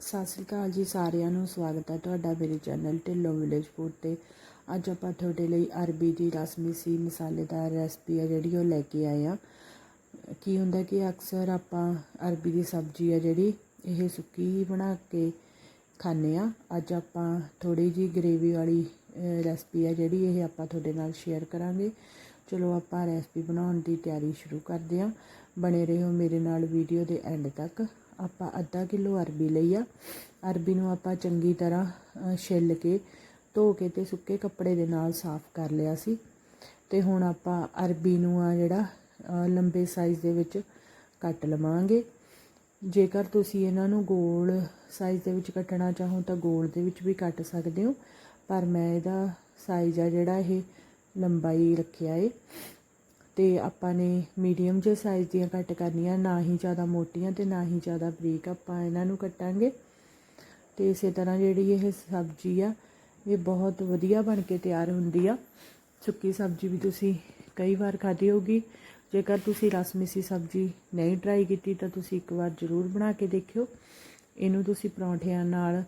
ਸਤਿ ਸ੍ਰੀ ਅਕਾਲ ਜੀ ਸਾਰਿਆਂ ਨੂੰ, ਸਵਾਗਤ ਹੈ ਤੁਹਾਡਾ ਮੇਰੇ ਚੈਨਲ ਢਿੱਲੋਂ ਵਿਲੇਜ ਫੂਡ ਤੇ। ਅੱਜ ਆਪਾਂ ਤੁਹਾਡੇ ਲਈ ਅਰਬੀ ਦੀ ਰਸਮੀ ਸੀ, ਮਸਾਲੇਦਾਰ ਰੈਸਪੀ ਆ ਜਿਹੜੀ ਉਹ ਲੈ ਕੇ ਆਏ ਆ ਕੀ ਹੁੰਦਾ ਕਿ ਅਕਸਰ ਆਪਾਂ ਅਰਬੀ ਦੀ ਸਬਜ਼ੀ ਆ ਜਿਹੜੀ, ਇਹ ਸੁੱਕੀ ਹੀ ਬਣਾ ਕੇ ਖਾਂਦੇ ਆ ਅੱਜ ਆਪਾਂ ਥੋੜੀ ਜੀ ਗ੍ਰੇਵੀ ਵਾਲੀ ਰੈਸਪੀ ਆ ਜਿਹੜੀ, ਇਹ ਆਪਾਂ ਤੁਹਾਡੇ ਨਾਲ ਸ਼ੇਅਰ ਕਰਾਂਗੇ। ਚਲੋ ਆਪਾਂ ਰੈਸਪੀ ਬਣਾਉਣ ਦੀ ਤਿਆਰੀ ਸ਼ੁਰੂ ਕਰਦੇ ਹਾਂ। ਬਣੇ ਰਹੋ ਮੇਰੇ ਨਾਲ ਵੀਡੀਓ ਦੇ ਐਂਡ ਤੱਕ। ਆਪਾਂ ਅੱਧਾ ਕਿਲੋ ਅਰਬੀ ਲਈ ਆ। ਅਰਬੀ ਨੂੰ ਆਪਾਂ ਚੰਗੀ ਤਰ੍ਹਾਂ ਛਿੱਲ ਕੇ, ਧੋ ਕੇ ਤੇ ਸੁੱਕੇ ਕੱਪੜੇ ਦੇ ਨਾਲ ਸਾਫ਼ ਕਰ ਲਿਆ ਸੀ। ਤੇ ਹੁਣ ਆਪਾਂ ਅਰਬੀ ਨੂੰ ਆ ਜਿਹੜਾ ਲੰਬੇ ਸਾਈਜ਼ ਦੇ ਵਿੱਚ ਕੱਟ ਲਵਾਂਗੇ। ਜੇਕਰ ਤੁਸੀਂ ਇਹਨਾਂ ਨੂੰ ਗੋਲ ਸਾਈਜ਼ ਦੇ ਵਿੱਚ ਕੱਟਣਾ ਚਾਹੋ ਤਾਂ ਗੋਲ ਦੇ ਵਿੱਚ ਵੀ ਕੱਟ ਸਕਦੇ ਹੋ। ਪਰ ਮੈਂ ਇਹਦਾ ਸਾਈਜ਼ ਆ ਜਿਹੜਾ ਇਹ ਲੰਬਾਈ ਰੱਖਿਆ ਏ। ਤੇ ਆਪਾਂ ਨੇ ਮੀਡੀਅਮ ਜਿਹੇ ਸਾਈਜ਼ ਦੀਆਂ ਕੱਟ ਕਰਨੀਆਂ, ਨਾ ਹੀ ਜ਼ਿਆਦਾ ਮੋਟੀਆਂ ਤੇ ਨਾ ਹੀ ਜ਼ਿਆਦਾ ਬਰੀਕ। ਆਪਾਂ ਇਹਨਾਂ ਨੂੰ ਕੱਟਾਂਗੇ ਤੇ ਇਸੇ ਤਰ੍ਹਾਂ ਜਿਹੜੀ ਇਹ ਸਬਜ਼ੀ ਆ, ਇਹ ਬਹੁਤ ਵਧੀਆ ਬਣ ਕੇ ਤਿਆਰ ਹੁੰਦੀ ਆ। ਸੁੱਕੀ ਸਬਜ਼ੀ ਵੀ ਤੁਸੀਂ ਕਈ ਵਾਰ ਖਾਧੀ ਹੋਗੀ ਜੇਕਰ ਤੁਸੀਂ ਰਸਮੀਸੀ ਸਬਜ਼ੀ ਨਹੀਂ ਟਰਾਈ ਕੀਤੀ, ਤਾਂ ਤੁਸੀਂ ਇੱਕ ਵਾਰ ਜ਼ਰੂਰ ਬਣਾ ਕੇ ਦੇਖਿਓ। ਇਹਨੂੰ ਤੁਸੀਂ ਪਰੌਂਠਿਆਂ ਨਾਲ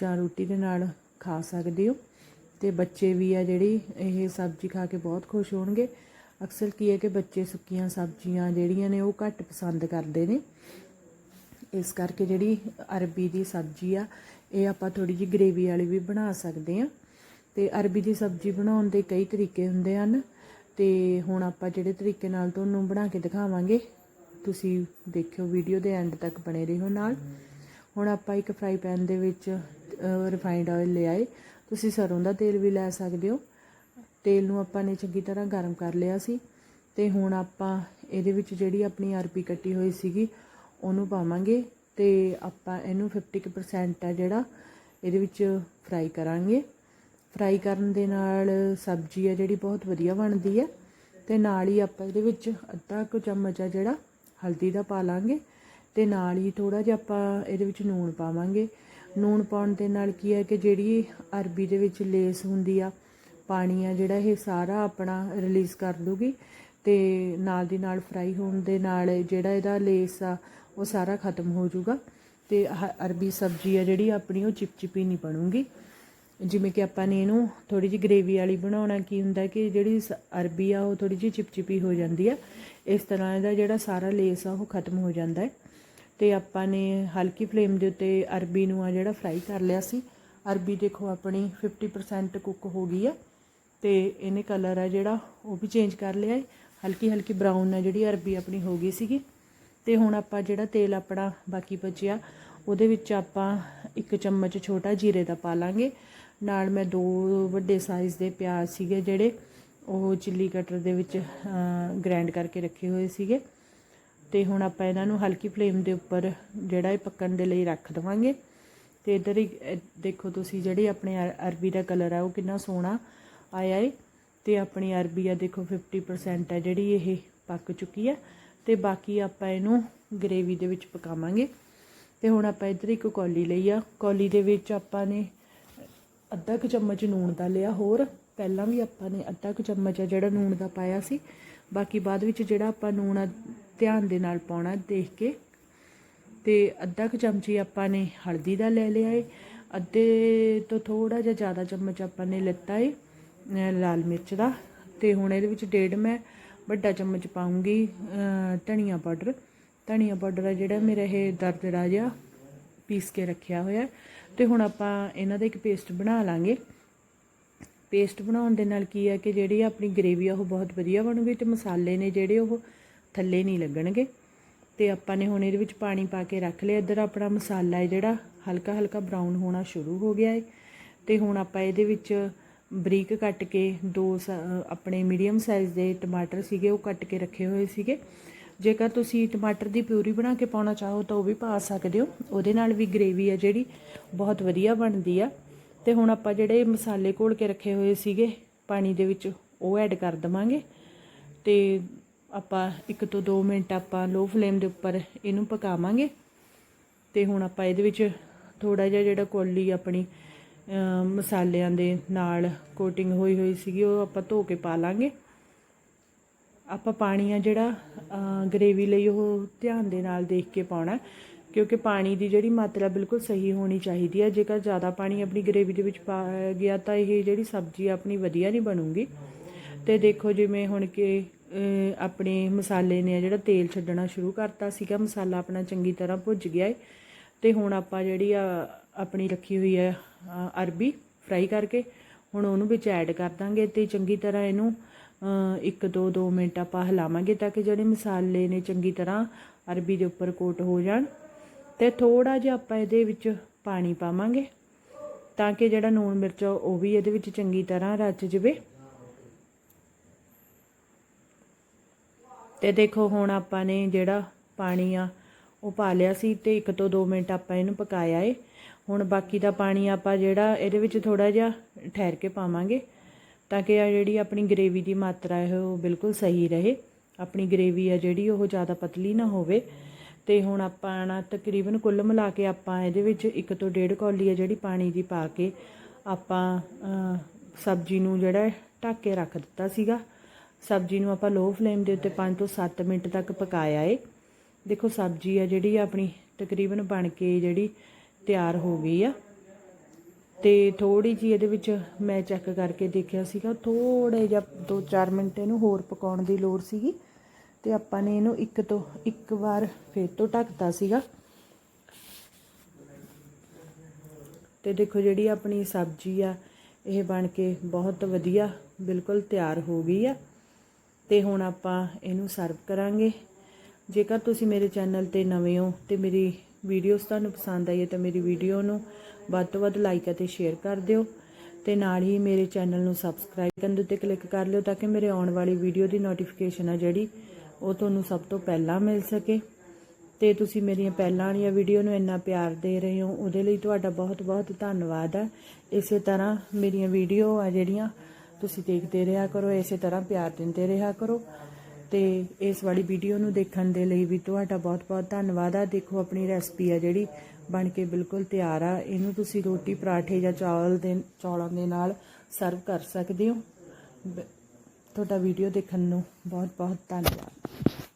ਜਾਂ ਰੋਟੀ ਦੇ ਨਾਲ ਖਾ ਸਕਦੇ ਹੋ। ਤੇ ਬੱਚੇ ਵੀ ਆ ਜਿਹੜੀ ਇਹ ਸਬਜ਼ੀ ਖਾ ਕੇ ਬਹੁਤ ਖੁਸ਼ ਹੋਣਗੇ। ਅਕਸਰ ਕੀ ਹੈ ਕਿ ਬੱਚੇ ਸੁੱਕੀਆਂ ਸਬਜ਼ੀਆਂ ਜਿਹੜੀਆਂ ਨੇ ਉਹ ਘੱਟ ਪਸੰਦ ਕਰਦੇ ਨੇ। ਇਸ ਕਰਕੇ ਜਿਹੜੀ ਅਰਬੀ ਦੀ ਸਬਜ਼ੀ ਆ, ਇਹ ਆਪਾਂ ਥੋੜੀ ਜਿਹੀ ਗ੍ਰੇਵੀ ਵਾਲੀ ਵੀ ਬਣਾ ਸਕਦੇ ਆ ਤੇ ਅਰਬੀ ਦੀ ਸਬਜ਼ੀ ਬਣਾਉਣ ਦੇ ਕਈ ਤਰੀਕੇ ਹੁੰਦੇ ਹਨ। ਤੇ ਹੁਣ ਆਪਾਂ ਜਿਹੜੇ ਤਰੀਕੇ ਨਾਲ ਤੁਹਾਨੂੰ ਬਣਾ ਕੇ ਦਿਖਾਵਾਂਗੇ, ਤੁਸੀਂ ਦੇਖਿਓ ਵੀਡੀਓ ਦੇ ਐਂਡ ਤੱਕ ਬਣੇ ਰਹੋ ਨਾਲ। ਹੁਣ ਆਪਾਂ ਇੱਕ ਫਰਾਈ ਪੈਨ ਦੇ ਵਿੱਚ ਰਿਫਾਈਨਡ ਆਇਲ ਲਿਆਏ ਤੁਸੀਂ ਸਰੋਂ ਦਾ ਤੇਲ ਵੀ ਲੈ ਸਕਦੇ ਹੋ। ਤੇਲ ਨੂੰ ਆਪਾਂ ਨੇ ਚੰਗੀ ਤਰ੍ਹਾਂ ਗਰਮ ਕਰ ਲਿਆ ਸੀ ਤੇ ਹੁਣ ਆਪਾਂ ਇਹਦੇ ਵਿੱਚ ਜਿਹੜੀ ਆਪਣੀ ਅਰਬੀ ਕੱਟੀ ਹੋਈ ਸੀਗੀ, ਉਹਨੂੰ ਪਾਵਾਂਗੇ ਤੇ ਆਪਾਂ ਇਹਨੂੰ 50% ਆ ਜਿਹੜਾ ਇਹਦੇ ਵਿੱਚ ਫਰਾਈ ਕਰਾਂਗੇ। ਫਰਾਈ ਕਰਨ ਦੇ ਨਾਲ ਸਬਜ਼ੀ ਆ ਜਿਹੜੀ ਬਹੁਤ ਵਧੀਆ ਬਣਦੀ ਹੈ ਤੇ ਨਾਲ ਹੀ ਆਪਾਂ ਇਹਦੇ ਵਿੱਚ ਅੱਧਾ ਕੁ ਚਮਚ ਆ ਜਿਹੜਾ ਹਲਦੀ ਦਾ ਪਾ ਲਾਂਗੇ ਤੇ ਨਾਲ ਹੀ ਥੋੜਾ ਜਿਹਾ ਆਪਾਂ ਇਹਦੇ ਵਿੱਚ ਨੂਣ ਪਾਵਾਂਗੇ। ਨੂਣ ਪਾਉਣ ਦੇ ਨਾਲ ਕੀ ਹੈ ਕਿ ਜਿਹੜੀ ਅਰਬੀ ਦੇ ਵਿੱਚ ਲੇਸ ਹੁੰਦੀ ਆ ਪਾਣੀ ਆ ਜਿਹੜਾ ਇਹ ਸਾਰਾ ਆਪਣਾ ਰਿਲੀਜ਼ ਕਰ ਲੂਗੀ ਤੇ ਨਾਲ ਦੀ ਨਾਲ ਫਰਾਈ ਹੋਣ ਦੇ ਨਾਲ ਜਿਹੜਾ ਇਹਦਾ ਲੇਸ ਆ, ਉਹ ਸਾਰਾ ਖਤਮ ਹੋ ਜਾਊਗਾ ਤੇ ਆਹ ਅਰਬੀ ਸਬਜ਼ੀ ਆ ਜਿਹੜੀ ਆਪਣੀ ਉਹ ਚਿਪਚਿਪੀ ਨਹੀਂ ਬਣੂਗੀ। ਜਿਵੇਂ ਕਿ ਆਪਾਂ ਨੇ ਇਹਨੂੰ ਥੋੜੀ ਜਿਹੀ ਗ੍ਰੇਵੀ ਵਾਲੀ ਬਣਾਉਣਾ ਕੀ ਹੁੰਦਾ ਕਿ ਜਿਹੜੀ ਸ- ਅਰਬੀ ਆ ਉਹ ਥੋੜੀ ਜਿਹੀ ਚਿਪਚਿਪੀ ਹੋ ਜਾਂਦੀ ਆ, ਇਸ ਤਰ੍ਹਾਂ ਇਹਦਾ ਜਿਹੜਾ ਸਾਰਾ ਲੇਸ ਆ ਉਹ ਖਤਮ ਹੋ ਜਾਂਦਾ ਹੈ। ਤੇ ਆਪਾਂ ਨੇ ਹਲਕੀ ਫਲੇਮ ਦੇ ਉੱਤੇ ਅਰਬੀ ਨੂੰ ਆ ਜਿਹੜਾ ਫਰਾਈ ਕਰ ਲਿਆ ਸੀ, ਅਰਬੀ ਦੇਖੋ ਆਪਣੀ 50% ਕੁੱਕ ਹੋ ਗਈ ਆ। ਤੇ ਇਹਨੇ ਕਲਰ ਆ ਜਿਹੜਾ, ਉਹ ਵੀ ਚੇਂਜ ਕਰ ਲਿਆ ਹੈ ਹਲਕੀ ਹਲਕੀ ਬਰਾਊਨ ਆ ਜਿਹੜੀ ਅਰਬੀ ਆਪਣੀ ਹੋ ਗਈ ਸੀਗੀ। ਤੇ ਹੁਣ ਆਪਾਂ ਜਿਹੜਾ ਤੇਲ ਆਪਣਾ ਬਾਕੀ ਬਚਿਆ, ਉਹਦੇ ਵਿੱਚ ਆਪਾਂ ਇੱਕ ਚਮਚ ਛੋਟਾ ਜੀਰੇ ਦਾ ਪਾ ਲਾਂਗੇ। ਨਾਲ ਮੈਂ ਦੋ ਵੱਡੇ ਸਾਈਜ਼ ਦੇ ਪਿਆਜ਼ ਸੀਗੇ ਜਿਹੜੇ, ਉਹ ਚਿੱਲੀ ਕਟਰ ਦੇ ਵਿੱਚ ਗ੍ਰਾਈਂਡ ਕਰਕੇ ਰੱਖੇ ਹੋਏ ਸੀਗੇ। ਤੇ ਹੁਣ ਆਪਾਂ ਇਹਨਾਂ ਨੂੰ ਹਲਕੀ ਫਲੇਮ ਦੇ ਉੱਪਰ ਜਿਹੜਾ ਇਹ ਪੱਕਣ ਦੇ ਲਈ ਰੱਖ ਦਵਾਂਗੇ। ਤੇ ਇਧਰ ਹੀ ਦੇਖੋ ਤੁਸੀਂ ਜਿਹੜੀ ਆਪਣੇ ਅਰ- ਅਰਬੀ ਦਾ ਕਲਰ ਆ, ਉਹ ਕਿੰਨਾ ਸੋਹਣਾ ਆਇਆ ਏ ਤੇ ਆਪਣੀ ਅਰਬੀ ਆ ਦੇਖੋ 50% ਹੈ ਜਿਹੜੀ ਇਹ ਪੱਕ ਚੁੱਕੀ ਹੈ ਤੇ ਬਾਕੀ ਆਪਾਂ ਇਹਨੂੰ ਗ੍ਰੇਵੀ ਦੇ ਵਿੱਚ ਪਕਾਵਾਂਗੇ। ਤੇ ਹੁਣ ਆਪਾਂ ਇਧਰ ਇੱਕ ਕੌਲੀ ਲਈ ਆ। ਕੌਲੀ ਦੇ ਵਿੱਚ ਆਪਾਂ ਨੇ ਅੱਧਾ ਕੁ ਚਮਚ ਨੂਣ ਦਾ ਲਿਆ ਹੋਰ। ਪਹਿਲਾਂ ਵੀ ਆਪਾਂ ਨੇ ਅੱਧਾ ਕੁ ਚਮਚ ਆ ਜਿਹੜਾ ਨੂਣ ਦਾ ਪਾਇਆ ਸੀ। ਬਾਕੀ ਬਾਅਦ ਵਿੱਚ ਜਿਹੜਾ ਆਪਾਂ ਨੂਣ ਆ ਧਿਆਨ ਦੇ ਨਾਲ ਪਾਉਣਾ ਦੇਖ ਕੇ। ਤੇ ਅੱਧਾ ਕੁ ਚਮਚੀ ਆਪਾਂ ਨੇ ਹਲਦੀ ਦਾ ਲੈ ਲਿਆ ਏ। ਅੱਧੇ ਤੋਂ ਥੋੜਾ ਜਿਹਾ ਜ਼ਿਆਦਾ ਚਮਚ ਆਪਾਂ ਨੇ ਲਿੱਤਾ ਏ। ਲਾਲ ਮਿਰਚ ਦਾ। ਤੇ ਹੁਣ ਇਹਦੇ ਵਿੱਚ ਡੇਢ ਮੈਂ ਵੱਡਾ ਚਮਚ ਪਾਉਂਗੀ ਧਨੀਆ ਪਾਊਡਰ। ਧਨੀਆ ਪਾਊਡਰ ਆ ਜਿਹੜਾ ਮੇਰਾ ਇਹ ਦਰਦਰਾ ਜਿਹਾ ਪੀਸ ਕੇ ਰੱਖਿਆ ਹੋਇਆ। ਹੈ। ਤੇ ਹੁਣ ਆਪਾਂ ਇਹਨਾਂ ਦਾ ਇੱਕ ਪੇਸਟ ਬਣਾ ਲਾਂਗੇ। ਪੇਸਟ ਬਣਾਉਣ ਦੇ ਨਾਲ ਕੀ ਹੈ ਕਿ ਜਿਹੜੀ ਆਪਣੀ ਗ੍ਰੇਵੀ ਆ, ਉਹ ਬਹੁਤ ਵਧੀਆ ਬਣੂਗੀ ਤੇ ਮਸਾਲੇ ਨੇ ਜਿਹੜੇ ਉਹ ਥੱਲੇ ਨਹੀਂ ਲੱਗਣਗੇ। ਤੇ ਆਪਾਂ ਨੇ ਹੁਣ ਇਹਦੇ ਵਿੱਚ ਪਾਣੀ ਪਾ ਕੇ ਰੱਖ ਲਿਆ। ਇੱਧਰ ਆਪਣਾ ਮਸਾਲਾ ਹੈ ਜਿਹੜਾ ਹਲਕਾ ਹਲਕਾ ਬਰਾਊਨ ਹੋਣਾ ਸ਼ੁਰੂ ਹੋ ਗਿਆ ਹੈ ਤੇ ਹੁਣ ਆਪਾਂ ਇਹਦੇ ਵਿੱਚ ਬਰੀਕ ਕੱਟ ਕੇ ਦੋ ਸ- ਆਪਣੇ ਮੀਡੀਅਮ ਸਾਈਜ਼ ਦੇ ਟਮਾਟਰ ਸੀਗੇ, ਉਹ ਕੱਟ ਕੇ ਰੱਖੇ ਹੋਏ ਸੀਗੇ। ਜੇਕਰ ਤੁਸੀਂ ਟਮਾਟਰ ਦੀ ਪਿਊਰੀ ਬਣਾ ਕੇ ਪਾਉਣਾ ਚਾਹੋ ਤਾਂ ਉਹ ਵੀ ਪਾ ਸਕਦੇ ਹੋ। ਉਹਦੇ ਨਾਲ ਵੀ ਗ੍ਰੇਵੀ ਆ ਜਿਹੜੀ, ਬਹੁਤ ਵਧੀਆ ਬਣਦੀ ਆ। ਤੇ ਹੁਣ ਆਪਾਂ ਜਿਹੜੇ ਮਸਾਲੇ ਘੋਲ ਕੇ ਰੱਖੇ ਹੋਏ ਸੀਗੇ, ਪਾਣੀ ਦੇ ਵਿੱਚ ਉਹ ਐਡ ਕਰ ਦਵਾਂਗੇ। ਤੇ ਆਪਾਂ 1 ਤੋਂ 2 ਮਿੰਟ ਆਪਾਂ ਲੋ ਫਲੇਮ ਦੇ ਉੱਪਰ ਇਹਨੂੰ ਪਕਾਵਾਂਗੇ। ਤੇ ਹੁਣ ਆਪਾਂ ਇਹਦੇ ਵਿੱਚ ਥੋੜਾ ਜਿਹਾ ਜਿਹੜਾ ਕੋਲੀ ਆਪਣੀ ਮਸਾਲਿਆਂ ਦੇ ਨਾਲ ਕੋਟਿੰਗ ਹੋਈ ਹੋਈ ਸੀਗੀ, ਉਹ ਆਪਾਂ ਧੋ ਕੇ ਪਾ ਲਾਂਗੇ। ਆਪਾਂ ਪਾਣੀ ਆ ਜਿਹੜਾ ਗ੍ਰੇਵੀ ਲਈ ਉਹ ਧਿਆਨ ਦੇ ਨਾਲ ਦੇਖ ਕੇ ਪਾਉਣਾ ਕਿਉਂਕਿ ਪਾਣੀ ਦੀ ਜਿਹੜੀ ਮਾਤਰਾ ਬਿਲਕੁਲ ਸਹੀ ਹੋਣੀ ਚਾਹੀਦੀ ਹੈ। ਜੇਕਰ ਜ਼ਿਆਦਾ ਪਾਣੀ ਆਪਣੀ ਗ੍ਰੇਵੀ ਦੇ ਵਿੱਚ ਪਾ ਗਿਆ ਤਾਂ ਇਹ ਜਿਹੜੀ ਸਬਜ਼ੀ ਆ ਆਪਣੀ ਵਧੀਆ ਨਹੀਂ ਬਣੂਗੀ। ਤੇ ਦੇਖੋ ਜਿਵੇਂ ਹੁਣ ਕਿ ਆਪਣੇ ਮਸਾਲੇ ਨੇ ਜਿਹੜਾ ਤੇਲ ਛੱਡਣਾ ਸ਼ੁਰੂ ਕਰਤਾ ਸੀਗਾ, ਮਸਾਲਾ ਆਪਣਾ ਚੰਗੀ ਤਰ੍ਹਾਂ ਭੁੱਜ ਗਿਆ ਏ। ਤੇ ਹੁਣ ਆਪਾਂ ਜਿਹੜੀ ਆ ਆਪਣੀ ਰੱਖੀ ਹੋਈ ਹੈ ਅਰਬੀ ਫਰਾਈ ਕਰਕੇ। ਹੁਣ ਉਹਨੂੰ ਵਿੱਚ ਐਡ ਕਰ ਦਾਂਗੇ ਤੇ ਚੰਗੀ ਤਰ੍ਹਾਂ ਇਹਨੂੰ ਅ, ਇੱਕ ਦੋ ਦੋ ਮਿੰਟ ਆਪਾਂ ਹਿਲਾਵਾਂਗੇ ਤਾਂ ਕਿ ਜਿਹੜੇ ਮਸਾਲੇ ਨੇ ਚੰਗੀ ਤਰ੍ਹਾਂ ਅਰਬੀ ਦੇ ਉੱਪਰ ਕੋਟ ਹੋ ਜਾਣ। ਤੇ ਥੋੜਾ ਜਿਹਾ ਆਪਾਂ ਇਹਦੇ ਵਿੱਚ ਪਾਣੀ ਪਾਵਾਂਗੇ ਤਾਂ ਕਿ ਜਿਹੜਾ ਨੂਣ ਮਿਰਚ ਉਹ ਵੀ ਇਹਦੇ ਵਿੱਚ ਚੰਗੀ ਤਰ੍ਹਾਂ ਰਚ ਜਵੇ। ਤੇ ਦੇਖੋ ਹੁਣ ਆਪਾਂ ਨੇ ਜਿਹੜਾ ਪਾਣੀ ਆ ਉਹ ਪਾ ਲਿਆ ਸੀ ਤੇ 1 ਤੋਂ 2 ਮਿੰਟ ਆਪਾਂ ਇਹਨੂੰ ਪਕਾਇਆ ਏ। ਹੁਣ ਬਾਕੀ ਦਾ ਪਾਣੀ ਆਪਾਂ ਜਿਹੜਾ ਇਹਦੇ ਵਿੱਚ ਥੋੜਾ ਜਿਹਾ ਠਹਿਰ ਕੇ ਪਾਵਾਂਗੇ ਤਾਂ ਕਿ ਆ ਜਿਹੜੀ ਆਪਣੀ ਗ੍ਰੇਵੀ ਦੀ ਮਾਤਰਾ ਹੈ ਉਹ ਬਿਲਕੁਲ ਸਹੀ ਰਹੇ। ਆਪਣੀ ਗ੍ਰੇਵੀ ਆ ਜਿਹੜੀ ਉਹ ਜ਼ਿਆਦਾ ਪਤਲੀ ਨਾ ਹੋਵੇ। ਤੇ ਹੁਣ ਆਪਾਂ ਨਾ ਤਕਰੀਬਨ ਕੁੱਲ ਮਿਲਾ ਕੇ ਆਪਾਂ ਇਹਦੇ ਵਿੱਚ ਇੱਕ ਤੋਂ ਡੇਢ ਕੌਲੀ ਆ ਜਿਹੜੀ ਪਾਣੀ ਦੀ ਪਾ ਕੇ ਆਪਾਂ ਸਬਜ਼ੀ ਨੂੰ ਜਿਹੜਾ ਢੱਕ ਕੇ ਰੱਖ ਦਿੱਤਾ ਸੀਗਾ। ਸਬਜ਼ੀ ਨੂੰ ਆਪਾਂ ਲੋ ਫਲੇਮ ਦੇ ਉੱਤੇ 5 ਤੋਂ 7 ਮਿੰਟ ਤੱਕ ਪਕਾਇਆ ਏ। ਦੇਖੋ ਸਬਜ਼ੀ ਆ ਜਿਹੜੀ ਆਪਣੀ ਤਕਰੀਬਨ ਬਣ ਕੇ ਜਿਹੜੀ ਤਿਆਰ ਹੋ ਗਈ ਆ। ਤੇ ਥੋੜੀ ਜੀ ਇਹਦੇ ਵਿੱਚ ਮੈਂ ਚੈੱਕ ਕਰਕੇ ਦੇਖਿਆ ਸੀਗਾ। ਥੋੜੇ ਜਿਹਾ 2-4 ਮਿੰਟ ਇਹਨੂੰ ਹੋਰ ਪਕਾਉਣ ਦੀ ਲੋੜ ਸੀਗੀ। ਤੇ ਆਪਾਂ ਨੇ ਇਹਨੂੰ ਇੱਕ ਤੋਂ ਇੱਕ ਵਾਰ ਫੇਰ ਤੋਂ ਢੱਕਤਾ ਸੀਗਾ। ਤੇ ਦੇਖੋ ਜਿਹੜੀ ਆਪਣੀ ਸਬਜ਼ੀ ਆ, ਇਹ ਬਣ ਕੇ ਬਹੁਤ ਵਧੀਆ ਬਿਲਕੁਲ ਤਿਆਰ ਹੋ ਗਈ ਆ। ਤੇ ਹੁਣ ਆਪਾਂ ਇਹਨੂੰ ਸਰਵ ਕਰਾਂਗੇ। ਜੇਕਰ ਤੁਸੀਂ ਮੇਰੇ ਚੈਨਲ ਤੇ ਨਵੇਂ ਹੋ ਤੇ ਮੇਰੀ ਵੀਡੀਓਜ਼ ਤੁਹਾਨੂੰ ਪਸੰਦ ਆਈ ਹੈ ਤਾਂ ਮੇਰੀ ਵੀਡੀਓ ਨੂੰ ਵੱਧ ਤੋਂ ਵੱਧ ਲਾਈਕ ਅਤੇ ਸ਼ੇਅਰ ਕਰ ਦਿਓ ਤੇ ਨਾਲ ਹੀ ਮੇਰੇ ਚੈਨਲ ਨੂੰ ਸਬਸਕ੍ਰਾਈਬ ਕਰਨ ਦੇ ਉੱਤੇ ਕਲਿੱਕ ਕਰ ਲਿਓ ਤਾਂ ਕਿ ਮੇਰੇ ਆਉਣ ਵਾਲੀ ਵੀਡੀਓ ਦੀ ਨੋਟੀਫਿਕੇਸ਼ਨ ਆ ਜਿਹੜੀ, ਉਹ ਤੁਹਾਨੂੰ ਸਭ ਤੋਂ ਪਹਿਲਾਂ ਮਿਲ ਸਕੇ। ਤੇ ਤੁਸੀਂ ਮੇਰੀਆਂ ਪਹਿਲਾਂ ਵਾਲੀਆਂ ਵੀਡੀਓ ਨੂੰ ਇੰਨਾ ਪਿਆਰ ਦੇ ਰਹੇ ਹੋ, ਉਹਦੇ ਲਈ ਤੁਹਾਡਾ ਬਹੁਤ ਬਹੁਤ ਧੰਨਵਾਦ ਹੈ ਇਸੇ ਤਰ੍ਹਾਂ ਮੇਰੀਆਂ ਵੀਡੀਓ ਆ ਜਿਹੜੀਆਂ ਤੁਸੀਂ ਦੇਖਦੇ ਰਿਹਾ ਕਰੋ, ਇਸੇ ਤਰ੍ਹਾਂ ਪਿਆਰ ਦਿੰਦੇ ਰਿਹਾ ਕਰੋ। ਤੇ ਇਸ ਵਾਲੀ ਵੀਡੀਓ ਨੂੰ ਦੇਖਣ ਦੇ ਲਈ ਵੀ ਤੁਹਾਡਾ ਬਹੁਤ ਬਹੁਤ ਧੰਨਵਾਦ ਆ। ਦੇਖੋ, ਆਪਣੀ ਰੈਸਪੀ ਆ ਜਿਹੜੀ ਬਣ ਕੇ ਬਿਲਕੁਲ ਤਿਆਰ ਆ। ਇਹਨੂੰ ਤੁਸੀਂ ਰੋਟੀ, ਪਰਾਠੇ ਜਾਂ ਚਾਵਲ ਦੇ, ਚੌਲਾਂ ਦੇ ਨਾਲ ਸਰਵ ਕਰ ਸਕਦੇ ਹੋ। ਤੁਹਾਡਾ ਵੀਡੀਓ ਦੇਖਣ ਨੂੰ ਬਹੁਤ ਬਹੁਤ ਧੰਨਵਾਦ।